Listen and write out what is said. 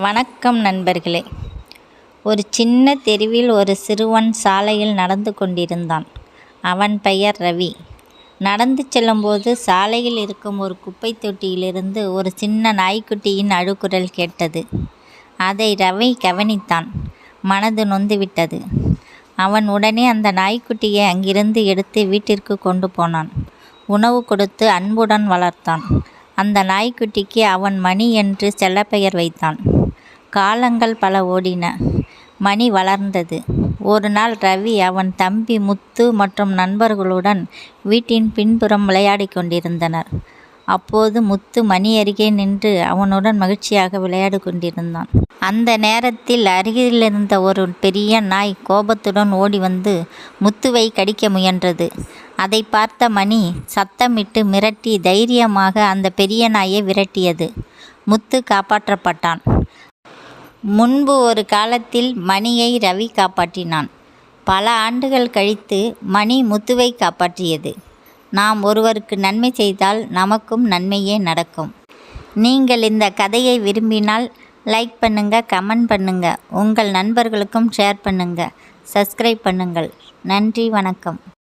வணக்கம் நண்பர்களே. ஒரு சின்ன தெருவில் ஒரு சிறுவன் சாலையில் நடந்து கொண்டிருந்தான். அவன் பெயர் ரவி. நடந்து செல்லும்போது சாலையில் இருக்கும் ஒரு குப்பை தொட்டியிலிருந்து ஒரு சின்ன நாய்க்குட்டியின் அழுக்குரல் கேட்டது. அதை ரவி கவனித்தான். மனது நொந்துவிட்டது. அவன் உடனே அந்த நாய்க்குட்டியை அங்கிருந்து எடுத்து வீட்டிற்கு கொண்டு போனான். உணவு கொடுத்து அன்புடன் வளர்த்தான். அந்த நாய்க்குட்டிக்கு அவன் மணி என்று செல்லப்பெயர் வைத்தான். காலங்கள் பல ஓடின. மணி வளர்ந்தது. ஒரு நாள் ரவி அவன் தம்பி முத்து மற்றும் நண்பர்களுடன் வீட்டின் பின்புறம் விளையாடிக் கொண்டிருந்தனர். அப்போது முத்து மணி அருகே நின்று அவனுடன் மகிழ்ச்சியாக விளையாடி கொண்டிருந்தான். அந்த நேரத்தில் அருகிலிருந்த ஒரு பெரிய நாய் கோபத்துடன் ஓடி வந்து முத்துவை கடிக்க முயன்றது. அதை பார்த்த மணி சத்தமிட்டு மிரட்டி தைரியமாக அந்த பெரிய நாயை விரட்டியது. முத்து காப்பாற்றப்பட்டான். முன்பு ஒரு காலத்தில் மணியை ரவி காப்பாற்றினான். பல ஆண்டுகள் கழித்து மணி முத்துவை காப்பாற்றியது. நாம் ஒருவருக்கு நன்மை செய்தால் நமக்கும் நன்மையே நடக்கும். நீங்கள் இந்த கதையை விரும்பினால் லைக் பண்ணுங்கள் கமெண்ட் பண்ணுங்கள் உங்கள் நண்பர்களுக்கும் ஷேர் பண்ணுங்கள் சப்ஸ்கிரைப் பண்ணுங்கள். நன்றி வணக்கம்.